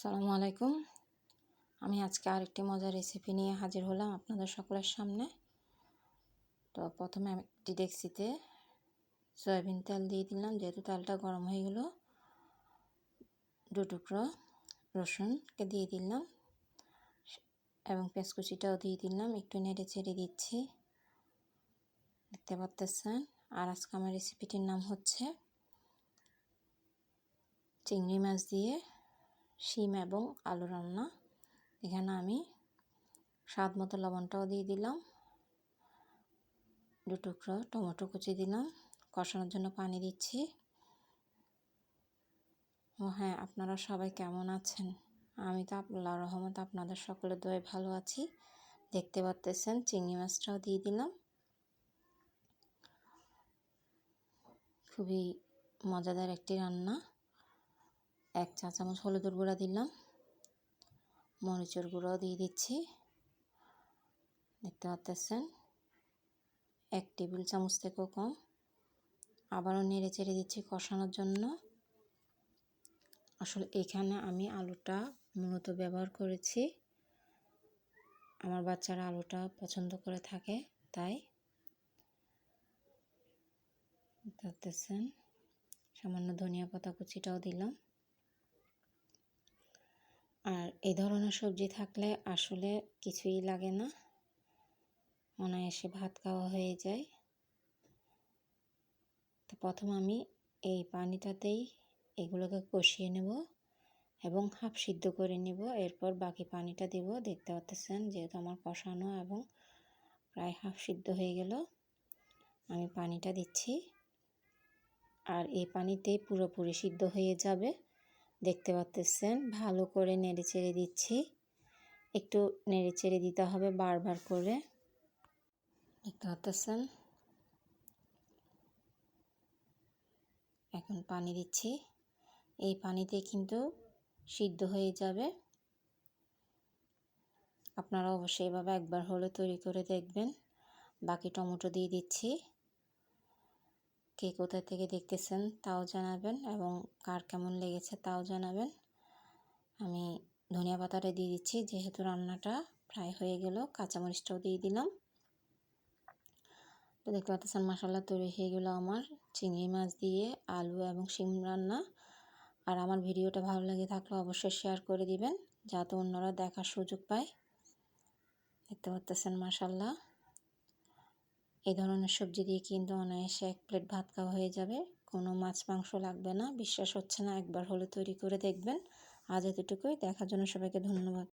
সালামু আলাইকুম। আমি আজকে আরেকটি মজার রেসিপি নিয়ে হাজির হলাম আপনাদের সকলের সামনে। তো প্রথমে আমি একটি ডেক্সিতে সয়াবিন তেল দিয়ে দিলাম, যেহেতু তেলটা গরম হয়ে গেল। দু টুকরো রসুনকে দিয়ে দিলাম এবং পেঁচকুচিটাও দিয়ে দিলাম। একটু নেড়ে চেড়ে দিচ্ছি। দেখতে পারতেছেন আর আজকে আমার রেসিপিটির নাম হচ্ছে চিংড়ি মাছ দিয়ে শিম এবং আলু রান্না। এখানে আমি স্বাদ মতো লবণটাও দিয়ে দিলাম। দু টুকরো টমেটো কুচি দিলাম। কষানোর জন্য পানি দিচ্ছি। ও হ্যাঁ আপনারা সবাই কেমন আছেন? আমি তো আল্লাহ রহমত, আপনাদের সকলের দয়ে ভালো আছি। দেখতে পাচ্তেছেন চিংড়ি মাছটাও দিয়ে দিলাম। খুবই মজাদার একটি রান্না। এক চা চামচ হলুদের গুঁড়া দিলাম। মরিচের গুঁড়াও দিয়ে দিচ্ছি। দেখতে পাচ্ছেন, এক টেবিল চামচ থেকেও কম। আবারও নেড়ে চেড়ে দিচ্ছি কষানোর জন্য। আসলে এখানে আমি আলুটা মূলত ব্যবহার করেছি। আমার বাচ্চারা আলুটা পছন্দ করে থাকে, তাই। সামান্য ধনিয়া পাতা কুচিটাও দিলাম। আর এই ধরনের সবজি থাকলে আসলে কিছুই লাগে না। অনায়াসে ভাত খাওয়া হয়ে যায়। তো প্রথম আমি এই পানিটাতেই এগুলোকে কষিয়ে নেব এবং হাফ সিদ্ধ করে নেব। এরপর বাকি পানিটা দেব। দেখতে পাচ্ছেন যেহেতু আমার কষানো এবং প্রায় হাফ সিদ্ধ হয়ে গেল, আমি পানিটা দিচ্ছি। আর এই পানিতেই পুরোপুরি সিদ্ধ হয়ে যাবে। দেখতে পাচ্তেছেন ভালো করে নেড়ে চেড়ে দিচ্ছি। একটু নেড়ে চেড়ে দিতে হবে বারবার করে। দেখতে পাচ্তেছেন এখন পানি দিচ্ছি। এই পানিতে কিন্তু সিদ্ধ হয়ে যাবে। আপনারা অবশ্যই এভাবে একবার হলে তৈরি করে দেখবেন। বাকি টমেটো দিয়ে দিচ্ছি। কে কোথা থেকে দেখতেছেন তাও জানাবেন এবং কার কেমন লেগেছে তাও জানাবেন। আমি ধনিয়া পাতাটা দিয়ে দিচ্ছি, যেহেতু রান্নাটা প্রায় হয়ে গেল, কাঁচামরিচটাও দিয়ে দিলাম। তো দেখতে পাচ্ছেন মশলা তৈরি হয়ে গেল আমার, চিংড়ি মাছ দিয়ে আলু এবং শিম রান্না। আর আমার ভিডিওটা ভালো লেগে থাকলে অবশ্যই শেয়ার করে দিবেন, যাতে অন্যরা দেখার সুযোগ পায়। দেখতে পাচ্ছেন মাসাল্লাহ এই ধরনের সবজি দিয়ে কিন্তু অনায়াসে এক প্লেট ভাত খাওয়া হয়ে যাবে। কোনো মাছ, মাংস লাগবে না। বিশ্বাস হচ্ছে না, একবার হলে তৈরি করে দেখবেন। আজ এতটুকুই। দেখার জন্য সবাইকে ধন্যবাদ।